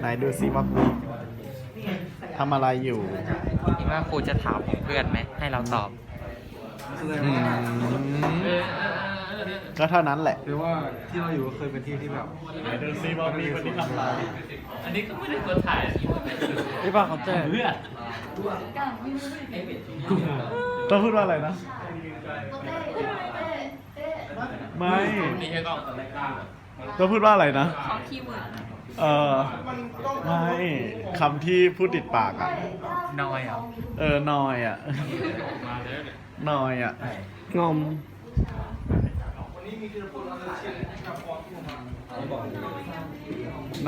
ไหนดูซิว่าครูทำอะไรอยู่คิดว่าครูจะถามเพื่อนไหม ให้เราตอบ อืมก็เท่านั้นแหละ หรือว่าที่เราอยู่ก็เคยเป็นที่ที่แบบไหนดูซิว่ามีคนที่ทำอะไรอันนี้ก็ไม่ได้คนถ่ายพี่ป้าเขาเจอเพื่อนต้องพูดว่าอะไรนะ ไม่นี่แค่กล้องต้องพูดว่าอะไรนะ ขอคีย์เวิร์ด เออไม่คำที่พูดติดปากอะน้อยเหรอเออนอยอะมาเลยนอยอะ งอม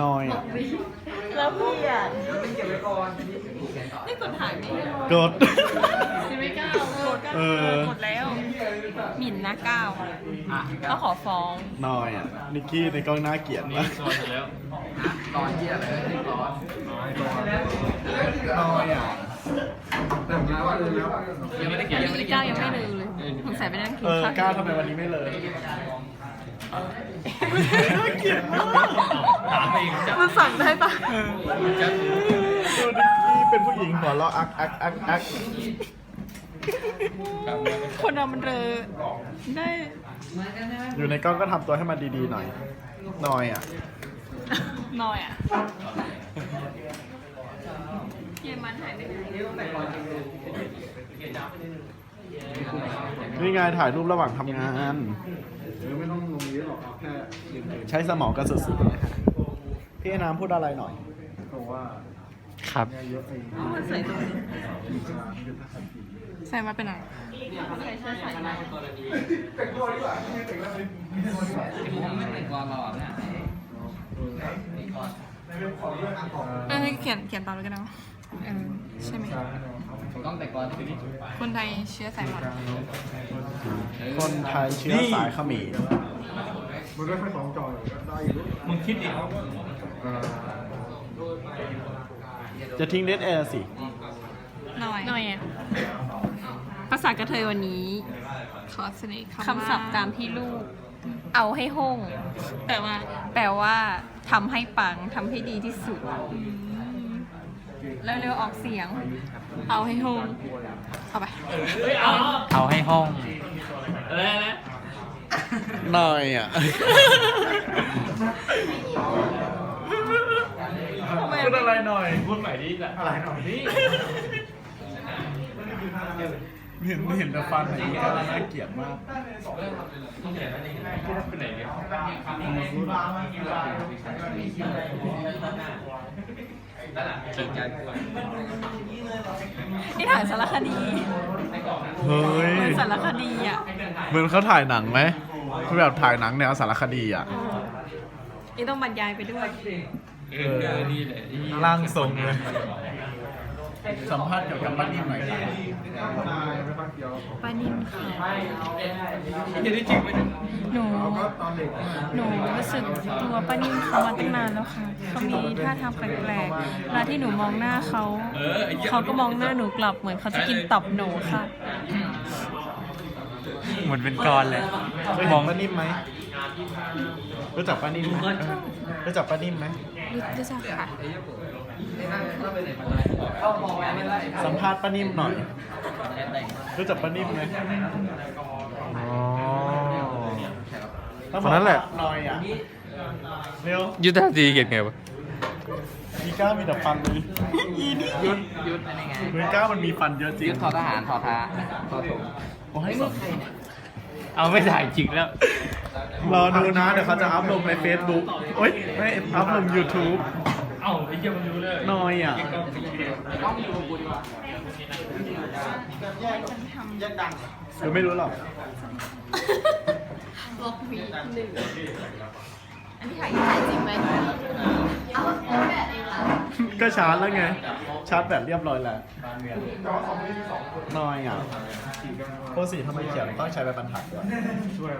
นอยอะ แล้วพี่อะนี่กดถ่ายไหมกดยังไม่กล้ากดเออ กดแล้ว หมิ่นนะก้าวก็ขอฟ้อง นอยอะ นิกกี้ในกล้องน่าเกลียดนี่มากโซนแล้ว นอยอะแต่งงานว่าเลยแล้วยังไม่ได้เขียนอันนี้ก้าวยังไม่ลืมเลยสงสัยไปนั่งกินเออข้าวก้าวทำไมวันนี้ไม่เลยน่าเกลียดมากถามเองจับมันสั่งได้ปะจับดูนิกกี้เป็นผู้หญิงหัวเราะอักอักอักอักคนเรามันเรอได้ อยู่ในกล้องก็ทำตัวให้มันดีๆหน่อยหน่อยอะ น่อยอะเยมันหายไปไหนนี่ไงถ่ายรูประหว่างทำงานหรือไม่ต้องลงเยอะหรอกเอาแค่ยืนเฉยใช้สมองกันสุดๆเลยฮะพี่ไอ้น้ำพูดอะไรหน่อยๆเพราะว่าครับ เนี่ยเยอะไปมันใส่ตัวนี้มีชายุทธศาสตร์ใส่มาเป็นไหนใส่เสื้อใส่มาเออเขียนเขียนตามเลยกันนะเออใช่ไหมต้องแต่ก่อนที่นี่คนไทยเชื้อสายหมดคนไทยเชื้อสายเขมรมันก็แค่สองจออยู่ก็ได้อยู่มึงคิดดิเอ่อจะทิ้งเดทแอร์สิ หน่อยหน่อยอะภาษากระเทยวันนี้ ขอเสนอคำศัพท์ตามที่ลูก เอาให้ห้องแปลว่า แปลว่า ทำให้ปังทำให้ดีที่สุด เร็วๆออกเสียง เอาให้ห้องเอาไป เอาให้ห้อง อะไรนะนอยอะพูดอะไรหน่อยพูดใหม่ดิแหละอะไรหน่อยดิ เห็นเห็นแต่ฟันอย่างนี้ก็น่าเกลียดมากไปไหนเนี่ยจริงจังนี่ถ่ายสารคดีเฮ้ย เหมือนสารคดีอะเหมือนเขาถ่ายหนังไหมเขาแบบถ่ายหนังแนวสารคดีอะ นี่ต้องบรรยายไปด้วย เออนี่แหละร่างทรงเลย สัมภาษณ์เกี่ยวกับบ้านนิ่มหน่อยครับนายไม่พักเดียวป้านิ่มค่ะจะได้จริงไหมหนูเราก็ตอนเด็กหนูรู้สึกกลัวป้านิ่มเขามาตั้งนานแล้วค่ะเขามีท่าทางแปลกๆเวลาที่หนูมองหน้าเขาเขาก็มองหน้าหนูกลับเหมือนเขาจะกินตับหนูค่ะ เหมือนเป็นกรเลยเคยเห็นป้านิ่มไหมรู้จักป้านิ่มไหมรู้จักป้านิ่มไหมรู้จักค่ะ สัมภาษณ์ป้านิ่มหน่อย รู้จักป้านิ่มไหมอ๋อคนนั้นแหละ หน่อยอะเร็วยุทธศาสตร์เก่งไงวะ มีก้ามีแต่ฟันเลยอีนี่ยุทธยุทธอะไรไงมีก้ามันมีฟันเยอะจริงยุทธทอทหารทอท้าทอถงโอ้ยสองเอาไม่ถ่ายจริงแล้ว รอดูนะ เดี๋ยวเขาจะอัพลงใน Facebook โอ๊ยไม่อัพลง YouTube เอ้าไอ้เหี้ยมันรู้เลยหน่อยอะหรือไม่รู้หรอกล็อกวีหนึ่งอันนี้ถ่ายถ่ายจริงไหมเอาแบบเองล่ะก็ชาร์จแล้วไง ชาร์จแบบเรียบร้อยแล้วหน่อยอะโพสีทำไมเขียนต้องใช้ใบบรรทัดด้วยช่วย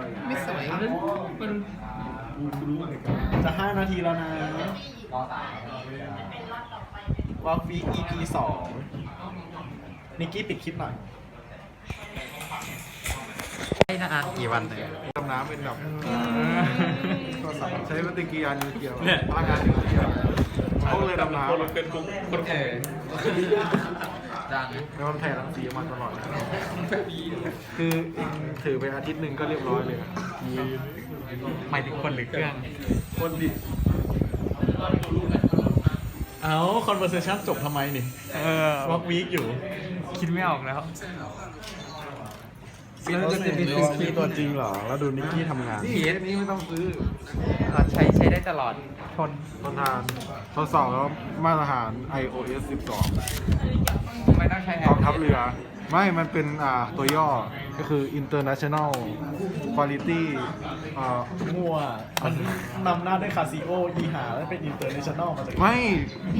อะไรอย่างไม่สวยจะห้านาทีแล้วนะวอล์กวี EP สองนิกกี้ปิดคลิปหน่อยไอ้นะอะกี่วันเลยดำน้ำเป็นแบบโทรศัพท์ใช้ปฏิกิริยานิวเคลียร์พลังงานนิวเคลียร์ เขาเลยดำน้ำคนเป็นกุ๊กคนแก่ดังแล้วมันแผ่รังสีมาตลอดคือเองถือไปอาทิตย์หนึ่งก็เรียบร้อยเลยอะหมายถึงคนหรือเครื่อง คนดิเอ้า conversation จบทำไมนี่ เออวอกวีคอยู่ คิดไม่ออกแล้ว แล้วนี่นิกกี้ตัวจริงเหรอ แล้วดูนิกกี้ทำงาน นี่อันนี้ไม่ต้องซื้อ ใช้ใช้ได้ตลอดทนทนทานทดสอบแล้วมาตรฐาน iOS 12ไม่ต้องใช้กองทัพเรือ ไม่มันเป็นอ่าตัวย่อก็คือ International Quality อ่ามั่วมันนำหน้าด้วยคาซิโอยีหาแล้วเป็นอินเตอร์เนชั่นแนลมาจากไหนไม่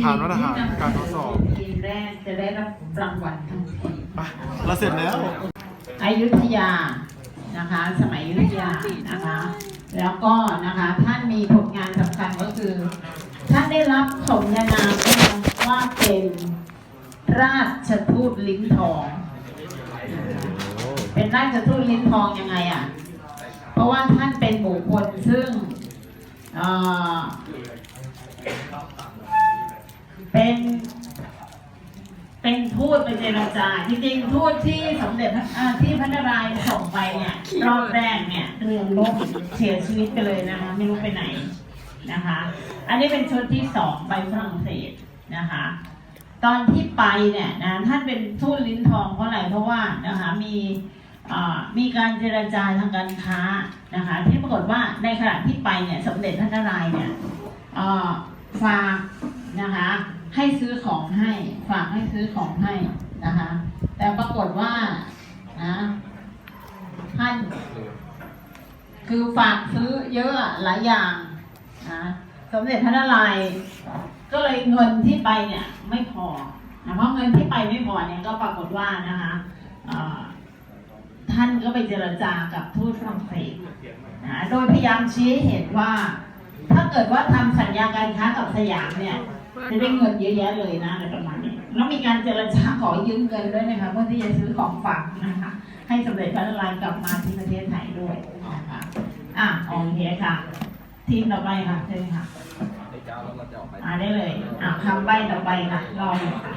ผ่านมาตรฐานการทดสอบทีมแรกจะได้รับรางวัลทันทีไปเราเสร็จแล้ว อยุธยานะคะ สมัยอยุธยานะคะ แล้วก็นะคะท่านมีผลงานสำคัญก็คือ ท่านได้รับสมญานามว่าเป็นราชทูตลิ้นทอง เป็นราชทูตลิ้นทองยังไงอะ เพราะว่าท่านเป็นบุคคลซึ่งเอ่อเป็น เป็นทูตไปเจรจาจริงๆทูตที่สมเด็จพระอ่าที่พระนารายณ์ส่งไปเนี่ยรอบแรกเนี่ยเรือล่มเสียชีวิตไปเลยนะคะไม่รู้ไปไหนนะคะ อันนี้เป็นชุดที่สองไปฝรั่งเศสนะคะ ตอนที่ไปเนี่ยนะท่านเป็นทูตลิ้นทองเพราะอะไรเพราะว่านะคะมีมีการเจรจาทางการค้านะคะ ที่ปรากฏว่าในขณะที่ไปเนี่ยสมเด็จพระนารายณ์เนี่ยอ่าฝากนะคะ ให้ซื้อของให้ฝากให้ซื้อของให้นะคะ แต่ปรากฏว่านะท่านคือฝากซื้อเยอะหลายอย่างนะสมเด็จพระนารายณ์ก็เลยเงินที่ไปเนี่ยไม่พอนะเพราะเงินที่ไปไม่พอเนี่ยก็ปรากฏว่านะคะท่านก็ไปเจรจากับทูตฝรั่งเศสนะโดยพยายามชี้ให้เห็นว่า ถ้าเกิดว่าทำสัญญาการค้ากับสยามเนี่ย จะได้เงินเยอะแยะเลยนะอะไรประมาณนี้แล้วมีการเจรจาขอยืมเงินด้วยนะคะเพื่อที่จะซื้อของฝากนะคะ ให้สมเด็จพระนารายณ์กลับมาที่ประเทศไทยด้วยนะคะอะโอเคค่ะ ทีมต่อไปค่ะเชิญค่ะอ่าได้เลย อะคำใบ้ต่อไปค่ะรออยู่ค่ะ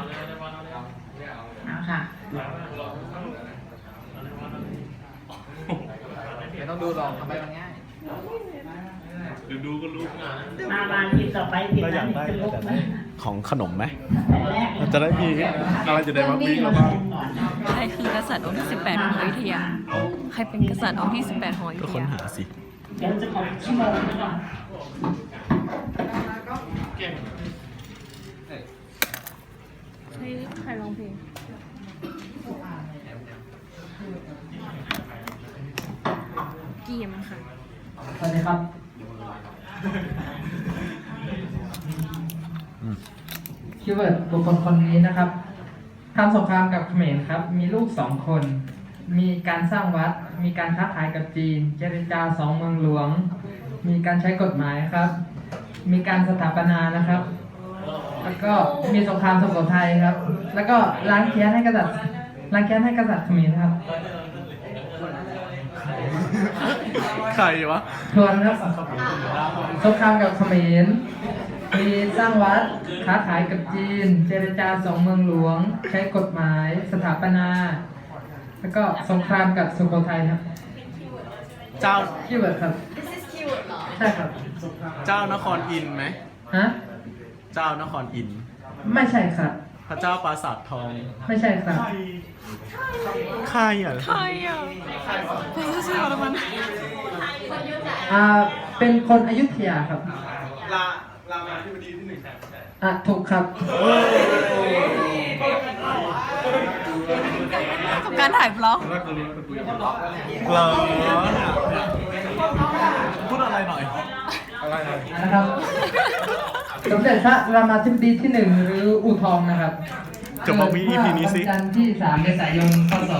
เอาค่ะไม่ต้องดูหรอกทำไมมันง่าย มามาทีมต่อไปทีมเราอนั้ยานกได้จะลุกแต่ไหมได้ของขนมไหมแต่แรกมันจะได้มีอะไรจะได้วอล์กวีคแล้วบ้างใครคือกษัตริย์องค์ที่ 18 ของอยุธยาใครเป็นกษัตริย์องค์ที่ 18 ของอยุก็ธค้นยาหาสิเดี๋ยวจะขอชั่วโมงหนึงก่อนให้ใครร้องเพลงเกียมค่ะ สวัสดีครับคีย์เวิร์ดบุคคลคนนี้นะครับทำสงครามกับเขมรครับ มีลูกสองคน มีการสร้างวัด มีการค้าขายกับจีน เจรจาสองเมืองหลวง มีการใช้กฎหมายครับ มีการสถาปนานะครับ แล้วก็มีสงครามสุโขทัยครับ แล้วก็ล้างแค้นให้กษัตริย์ล้างแค้นให้กษัตริย์เขมรครับ ใครวะทวนครับสงครามกับเขมรมีสร้างวัดค้าขายกับจีน เจรจาสองเมืองหลวง ใช้กฎหมายสถาปนา แล้วก็สงครามกับสุโขทัยครับ เจ้าคีย์เวิร์ดครับใช่ครับเจ้านครอินทร์ไหมฮะเจ้านครอินทร์ไม่ใช่ครับ พระเจ้าปราสาททองไม่ใช่ครับ ใครอะ ใครอะเป็นชื่ อรมันอ่าเป็นคนอยุธยาครับ ลาลามาที่นดีที่หนึ่งครัอะถูกครับ กับการถ่ายบล็อกเหรอพูดอะไรหน่อย อะไรหน่อนะครับ สมเด็จพระรามาธิบดีที่หนึ่งหรืออู่ทองนะครับจะมาวี EP นี้สิ เกิดเมื่อวันจันทร์ที่ 3 เมษายน พศ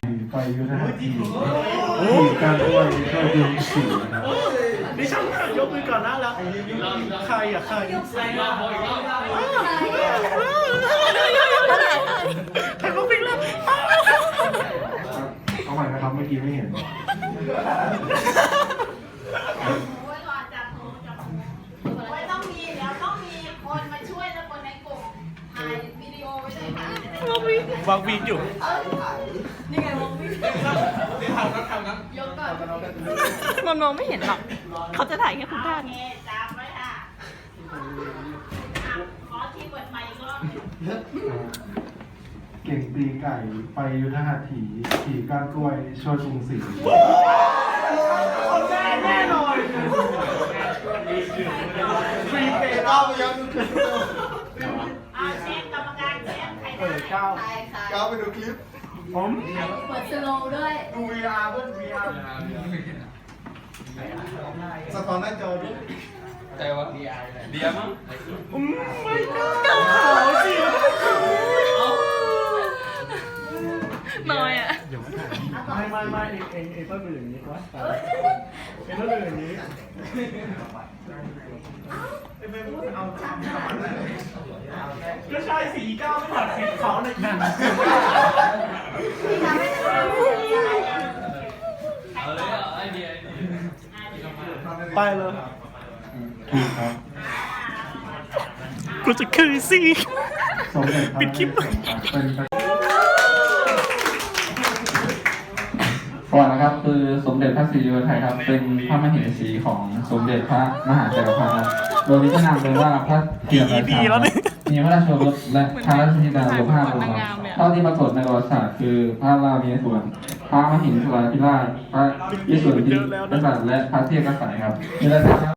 1857 ไปอยู่นะฮทีทีการไหวก็ยงสี่นะนี่ช่างมยกมือก่อนนะล้วใครอะใครใครอะใครก็ปิงแล้วเอาใหม่นะครับเมื่อกี้ไม่เห็นวางวีอยู่ มีคนวางวีกอยู่มันมองไม่เห็นหรอก เขาจะถ่ายแค่คุณท่านโอเคจำไว้ค่ะอะขอที่เปิดไมค์อีกรอบหนึ่งเก่งตีไก่ไปยุทธหัตถีขี่ก้านกล้วยช่วยกรุงศรีเอาเช็คกรรมการเช็คใครได้เก้าก้าวไปดูคลิป ผมเปิดสโลว์ด้วย ดู VR เพื่อน VR สะท้อนหน้าจอด้วยแต่ว่าเดียมั้งน้อยอะไม่ไม่ไม่เองเองเองต้องดูอย่างนี้วะเองต้องดูอย่างนี้ก็ใช่สีก้าวไม่ถัดสีเขาเลยนั่น เอาเลยอะไอเดีย ไปเลยถูกครับกูจะคืนสิสมเด็จพระปิดคลิปเป็นไปก่อนนะครับคือสมเด็จพระศรีอยุธยครับเป็นพระมเหสีของสมเด็จพระมหาจักรพรรดิครับโดยมีพระนามเป็นว่าพระเทียมราชาครับ มีพระราชโอรสและพระราชธิดาโลภาบุตรครับเท่าที่ปรากฏในประวัติศาสตร์คือพระรามีสวนพระมหินทราธิราชพระยิสุทธิกษัตริย์และพระเทพกษัตริย์ครับมีอะไรนะครับ